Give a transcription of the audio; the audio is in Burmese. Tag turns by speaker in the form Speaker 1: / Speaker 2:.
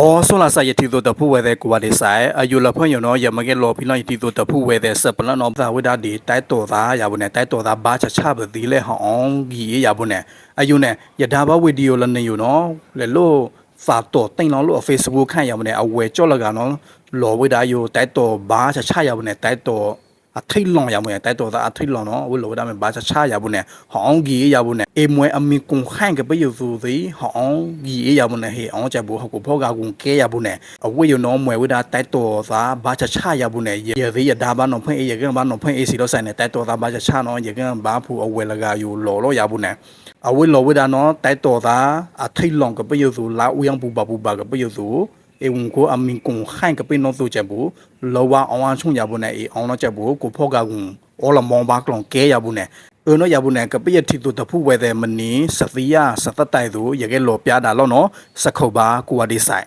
Speaker 1: 哦，说了啥也提到的不外在国外的噻，啊，有了朋友呢，也没给老皮了，也提到的不外在是不能弄在为他的带多大，要不呢带多大把吃吃不的嘞，好易，要不呢，啊有呢，也打把 video 了呢有呢，来喽，发到电脑喽，Facebook 看要不呢，啊为叫了个呢，老为他有带多把吃吃要不呢带多。 အထိတ်လွန်ရမှုရတိုက်တော်သားအထိတ်လွန်တော့ဝလောဒါမဘာချာချာရဘူးနဲ့ဟောင်းကြီးရဘူးနဲ့အေမွဲအမီကွန်ခိုင်ကပယစုစီဟောင်းကြီးရဘူးနဲ့ဟေအောင်ချဘူဟကိုဖောကကွန်ကဲရဘူးနဲ့အဝေယနောမွဲဝဒါတိုက်တော်သားဘာချာချာရဘူးနဲ့ရသေးရဒါဘာနော်ဖွင့်အေရကန်ဘာနော်ဖွင့်အေစီတော့ဆိုင်နဲ့တိုက်တော်သားဘာချာချာနော်ရကန်ဘာဖူအဝေလကယူလော်လို့ရဘူးနဲ့အဝေလော်ဝဒါနော်တိုက်တော်သားအထိတ်လွန်ကပယစုလာဦးအောင်ပူပါပူပါကပယစု အေဝန်ကိုအမင်ကုံခိုင်ကပိနောတူချက်ဘူးလောဝအောင်အောင်ချုံရဘူးနဲ့အေအောင်တော့ချက်ဘူးကိုဖော့ကကုံအော်လမောင်ပါကလုံကဲရဘူးနဲ့အနောရဘူးနဲ့ကပိယတိတူတဖူဝဲတဲ့မနီစသီယာစသတိုင်သူရကဲလောပြတာလောနော်စခုတ်ပါကိုဝဒီဆိုင်